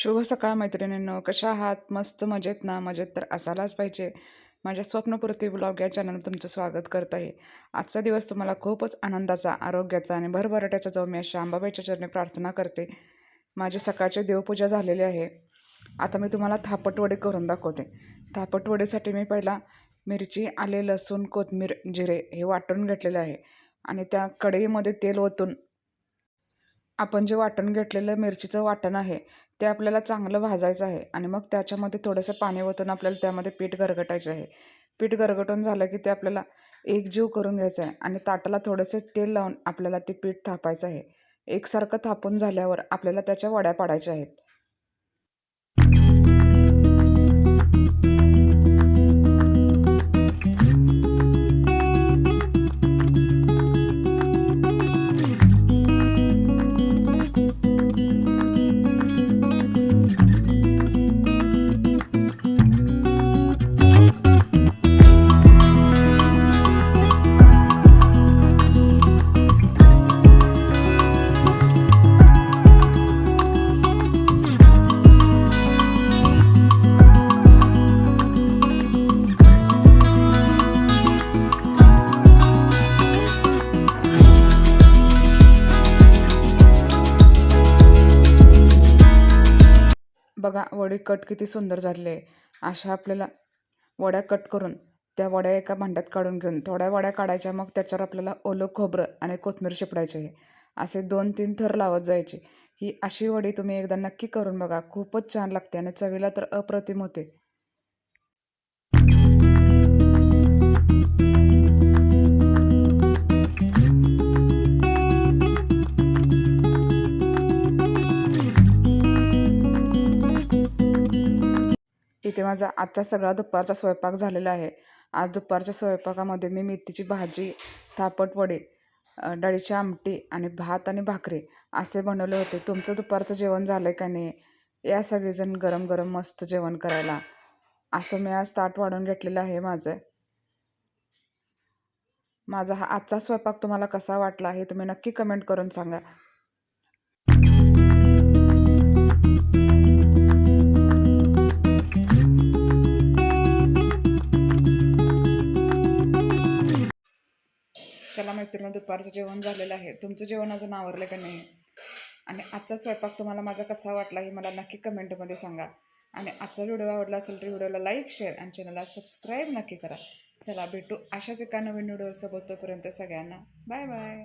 शुभ सकाळ मैत्रिणींनो. कशा आहात? मस्त मजेत ना? मजेत तर असायलाच पाहिजे. माझ्या स्वप्नपूर्ती ब्लॉग या चॅनल तुमचं स्वागत करत आहे. आजचा दिवस तुम्हाला खूपच आनंदाचा आरोग्याचा आणि भरभराट्याचा जाऊ मी अशा आंबाबाईच्या चरणी प्रार्थना करते. माझी सकाळची देवपूजा झालेली आहे. आता मी तुम्हाला थापटवडी करून दाखवते. थापटवडीसाठी मी पहिला मिरची आले लसूण कोथमीर जिरे हे वाटून घेतलेले आहे. आणि त्या कढईमध्ये तेल ओतून आपण जे वाटण घेतलेलं मिरचीचं वाटण आहे ते आपल्याला चांगलं भाजायचं आहे आणि मग त्याच्यामध्ये थोडंसं पाणी ओतून आपल्याला त्यामध्ये पीठ गरगटायचं आहे. पीठ गरगटून झालं की ते आपल्याला एकजीव करून घ्यायचं आहे आणि ताटाला थोडंसं तेल लावून आपल्याला ते पीठ थापायचं आहे. एकसारखं थापून झाल्यावर आपल्याला त्याच्या वड्या पाडायच्या आहेत. बघा वडी कट किती सुंदर झालेली आहे. अशा आपल्याला वड्या कट करून त्या वड्या एका भांड्यात काढून घेऊन थोड्या वड्या काढायच्या मग त्याच्यावर आपल्याला ओलं खोबरं आणि कोथमीर शिपडायचे आहे. असे दोन तीन थर लावत जायचे. ही अशी वडी तुम्ही एकदा नक्की करून बघा. खूपच छान लागते आणि चवीला तर अप्रतिम होते. इथे माझा आजचा सगळा दुपारचा स्वयंपाक झालेला आहे. आज दुपारच्या स्वयंपाकामध्ये मी मेथीची भाजी थापट वडे डाळीची आमटी आणि भात आणि भाकरी असे बनवले होते. तुमचं दुपारचं जेवण झालं आहे का नाही? या सगळेजण गरम गरम मस्त जेवण करायला. असं मी आज ताट वाढून घेतलेलं आहे माझं. माझा हा आजचा स्वयंपाक तुम्हाला कसा वाटला हे तुम्ही नक्की कमेंट करून सांगा. मित्रांनो दुपारचं जेवण झालेलं आहे. तुमचं जेवण अजून आवरलं का नाही? आणि आजचा स्वयंपाक तुम्हाला माझा कसा वाटला हे मला नक्की कमेंटमध्ये सांगा. आणि आजचा व्हिडिओ आवडला असेल तर व्हिडिओला लाईक शेअर आणि चॅनलला सबस्क्राईब नक्की करा. चला भेटू अशाच एका नवीन व्हिडिओसोबत तोपर्यंत सगळ्यांना बाय बाय.